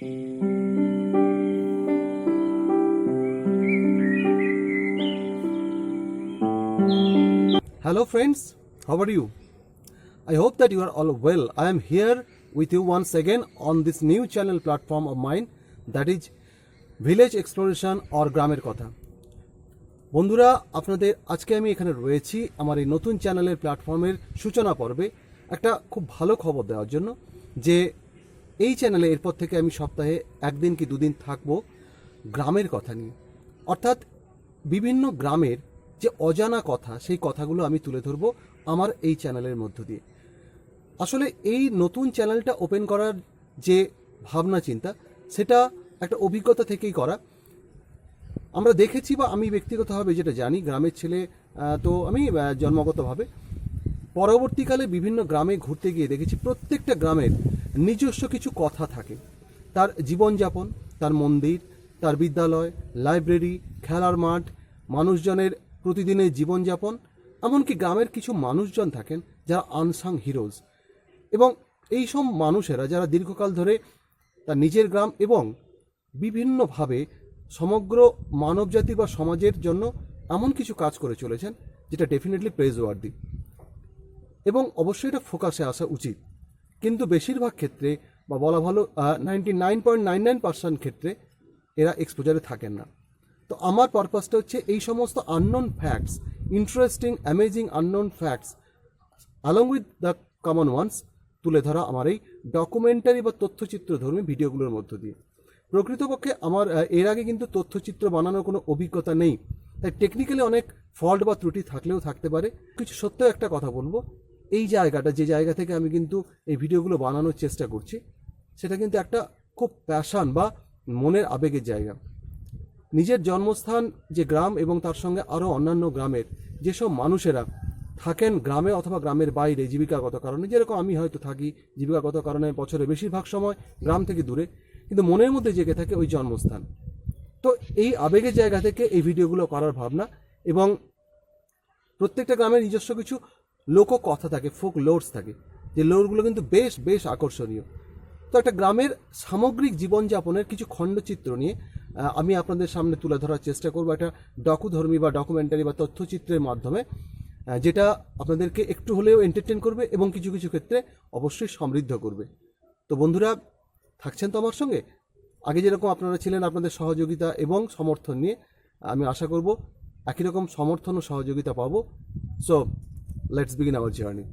Hello, friends. How are you? I hope that you are all well. I am here with you once again on this new channel platform of mine that is village exploration or গ্রামের কথা বন্ধুরা আপনাদের আজকে আমি এখানে রয়েছি আমার এই নতুন চ্যানেলের প্ল্যাটফর্মের সূচনা পর্বে একটা খুব ভালো খবর দেওয়ার জন্য যে এই চ্যানেলে এরপর থেকে আমি সপ্তাহে একদিন কি দুদিন থাকব গ্রামের কথা নিয়ে। অর্থাৎ বিভিন্ন গ্রামের যে অজানা কথা, সেই কথাগুলো আমি তুলে ধরবো আমার এই চ্যানেলের মধ্য দিয়ে। আসলে এই নতুন চ্যানেলটা ওপেন করার যে ভাবনা, চিন্তা, সেটা একটা অভিজ্ঞতা থেকেই করা। আমরা দেখেছি বা আমি ব্যক্তিগতভাবে যেটা জানি, গ্রামের ছেলে তো আমি জন্মগতভাবে পরবর্তীকালে বিভিন্ন গ্রামে ঘুরতে গিয়ে দেখেছি প্রত্যেকটা গ্রামের নিজস্ব কিছু কথা থাকে। তার জীবনযাপন, তার মন্দির, তার বিদ্যালয়, লাইব্রেরি, খেলার মাঠ, মানুষজনের প্রতিদিনের জীবনযাপন, এমনকি গ্রামের কিছু মানুষজন থাকেন যারা আনসাং হিরোজ এবং এই সব মানুষেরা যারা দীর্ঘকাল ধরে তার নিজের গ্রাম এবং বিভিন্নভাবে সমগ্র মানবজাতি বা সমাজের জন্য এমন কিছু কাজ করে চলেছেন, যেটা ডেফিনেটলি প্রেজ ওয়ার্দি এবং অবশ্যই এটা ফোকাসে আসা উচিত। কিন্তু বেশিরভাগ ক্ষেত্রে, বা বলা ভালো ninety nine point nine nine percent ক্ষেত্রে এরা এক্সপোজারে থাকেন না। তো আমার পারপাসটা হচ্ছে এই সমস্ত unknown facts interesting amazing unknown facts along with the common ones তুলে ধরা আমার এই ডকুমেন্টারি বা তথ্যচিত্রধর্মী ভিডিওগুলোর মধ্য দিয়ে। প্রকৃতপক্ষে আমার এর আগে কিন্তু তথ্যচিত্র বানানোর কোনো অভিজ্ঞতা নেই। তাই টেকনিক্যালি অনেক ফল্ট বা ত্রুটি থাকলেও থাকতে পারে। কিছু সত্য একটা কথা বলব। এই জায়গাটা, যে জায়গা থেকে আমি কিন্তু এই ভিডিওগুলো বানানোর চেষ্টা করছি, সেটা কিন্তু একটা খুব প্যাশান বা মনের আবেগের জায়গা। নিজের জন্মস্থান, যে গ্রাম এবং তার সঙ্গে আরও অন্যান্য গ্রামের যেসব মানুষেরা থাকেন গ্রামে অথবা গ্রামের বাইরে জীবিকাগত কারণে, যেরকম আমি হয়তো থাকি জীবিকাগত কারণে বছরে বেশিরভাগ সময় গ্রাম থেকে দূরে, কিন্তু মনের মধ্যে জেগে থাকে ওই জন্মস্থান। তো এই আবেগের জায়গা থেকে এই ভিডিওগুলো করার ভাবনা এবং প্রত্যেকটা গ্রামের নিজস্ব কিছু লোক কথা থাকে ফোক লোডস থাকে, যে লোডগুলো কিন্তু বেশ বেশ আকর্ষণীয়। তো একটা গ্রামের সামগ্রিক জীবনযাপনের কিছু খণ্ডচিত্র নিয়ে আমি আপনাদের সামনে তুলে ধরার চেষ্টা করব একটা ডকুধর্মী বা ডকুমেন্টারি বা তথ্যচিত্রের মাধ্যমে যেটা আপনাদেরকে একটু হলেও এন্টারটেন করবে এবং কিছু কিছু ক্ষেত্রে অবশ্যই সমৃদ্ধ করবে। তো বন্ধুরা, থাকছেন তো আমার সঙ্গে? আগে যেরকম আপনারা ছিলেন আপনাদের সহযোগিতা এবং সমর্থন নিয়ে, আমি আশা করব একই রকম সমর্থন ও সহযোগিতা পাবো। So let's begin our journey.